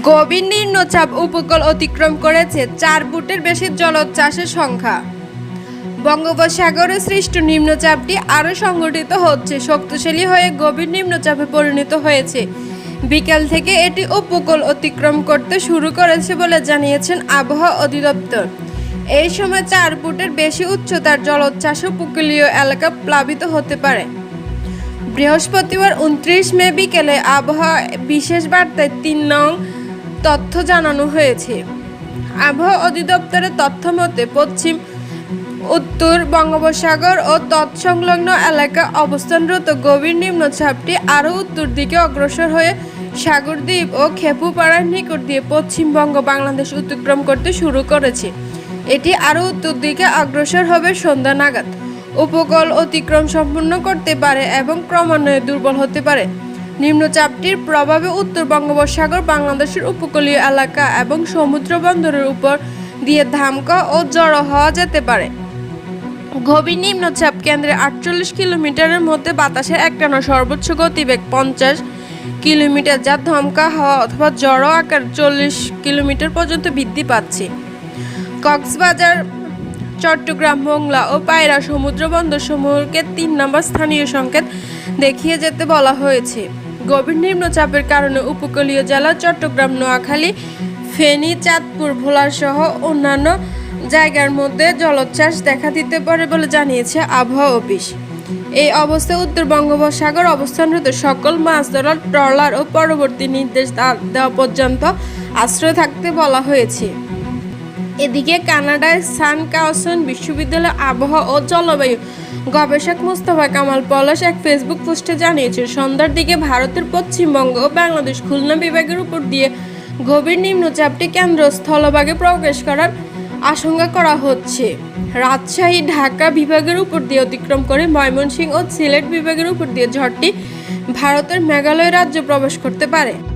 গভীর নিম্নচাপ উপকূল অতিক্রম করেছে চার ফুটের বেশি জলোচ্ছ্বাসের সংখ্যা। বঙ্গোপসাগরে সৃষ্ট নিম্নচাপটি আরও সংগঠিত হচ্ছে, শক্তিশালী হয়ে গভীর নিম্নচাপে পরিণত হয়েছে। বিকাল থেকে এটি উপকূল অতিক্রম করতে শুরু করেছে বলে জানিয়েছেন আবহাওয়া অধিদপ্তর। এই সময় চার ফুটের বেশি উচ্চতার জলোচ্ছ্বাস উপকূলীয় এলাকা প্লাবিত হতে পারে। বৃহস্পতিবার উনত্রিশ মে বিকেলে আবহাওয়া বিশেষ বার্তায় তিন নং তথ্য জানানো হয়েছে। আবহাওয়া অধিদপ্তরের তথ্য মতে, পশ্চিম, উত্তর বঙ্গোপসাগর ও তৎসংলগ্ন এলাকা অবস্থানরত গভীর নিম্নচাপটি আরও উত্তর দিকে অগ্রসর হয়ে সাগরদ্বীপ ও খেপুপাড়ার নিকট দিয়ে পশ্চিমবঙ্গ বাংলাদেশ অতিক্রম করতে শুরু করেছে। এটি আরও উত্তর দিকে অগ্রসর হবে সন্ধ্যা নাগাদ। উপকূল অতিক্রম সম্পূর্ণ করতে পারে এবং ক্রমান্বয়ে দুর্বল হতে পারে। নিম্নচাপটির প্রভাবে উত্তর বঙ্গোপসাগর বাংলাদেশের উপকূলীয় এলাকা এবং সমুদ্র বন্দরের উপর দিয়ে ধামকা ও জড়ো হওয়া যেতে পারে। গভীর নিম্নচাপ কেন্দ্রে আটচল্লিশ কিলোমিটারের মধ্যে বাতাসের একটানা সর্বোচ্চ গতিবেগ পঞ্চাশ কিলোমিটার, যা ধমকা হওয়া অথবা জড়ো আকার চল্লিশ কিলোমিটার পর্যন্ত বৃদ্ধি পাচ্ছে। কক্সবাজার, চট্টগ্রাম, মোংলা ও পায়রা সমুদ্র বন্দর সমূহকে তিন নম্বর স্থানীয় সংকেত দেখিয়ে যেতে বলা হয়েছে। গভীর নিম্নচাপের কারণে উপকূলীয় জেলা চট্টগ্রাম, নোয়াখালী, ফেনী, চাঁদপুর, ভোলার সহ অন্যান্য জায়গার মধ্যে জলোচ্ছ্বাস দেখা দিতে পারে বলে জানিয়েছে আবহাওয়া অফিস। এই অবস্থায় উত্তর বঙ্গোপসাগর অবস্থানরত সকল মাছ ধরার ট্রলার ও পরবর্তী নির্দেশ দেওয়া পর্যন্ত আশ্রয় থাকতে বলা হয়েছে। এদিকে কানাডায় সান কাউসন বিশ্ববিদ্যালয়ের আবহাওয়া ও জলবায়ু গবেষক মুস্তফা কামাল পলাশ এক ফেসবুক পোস্টে জানিয়েছেন, সন্ধ্যার দিকে ভারতের পশ্চিমবঙ্গ ও বাংলাদেশ খুলনা বিভাগের উপর দিয়ে গভীর নিম্নচাপটি কেন্দ্র স্থলভাগে প্রবেশ করার আশঙ্কা করা হচ্ছে। রাজশাহী, ঢাকা বিভাগের উপর দিয়ে অতিক্রম করে ময়মনসিংহ ও সিলেট বিভাগের উপর দিয়ে ঝড়টি ভারতের মেঘালয় রাজ্য প্রবেশ করতে পারে।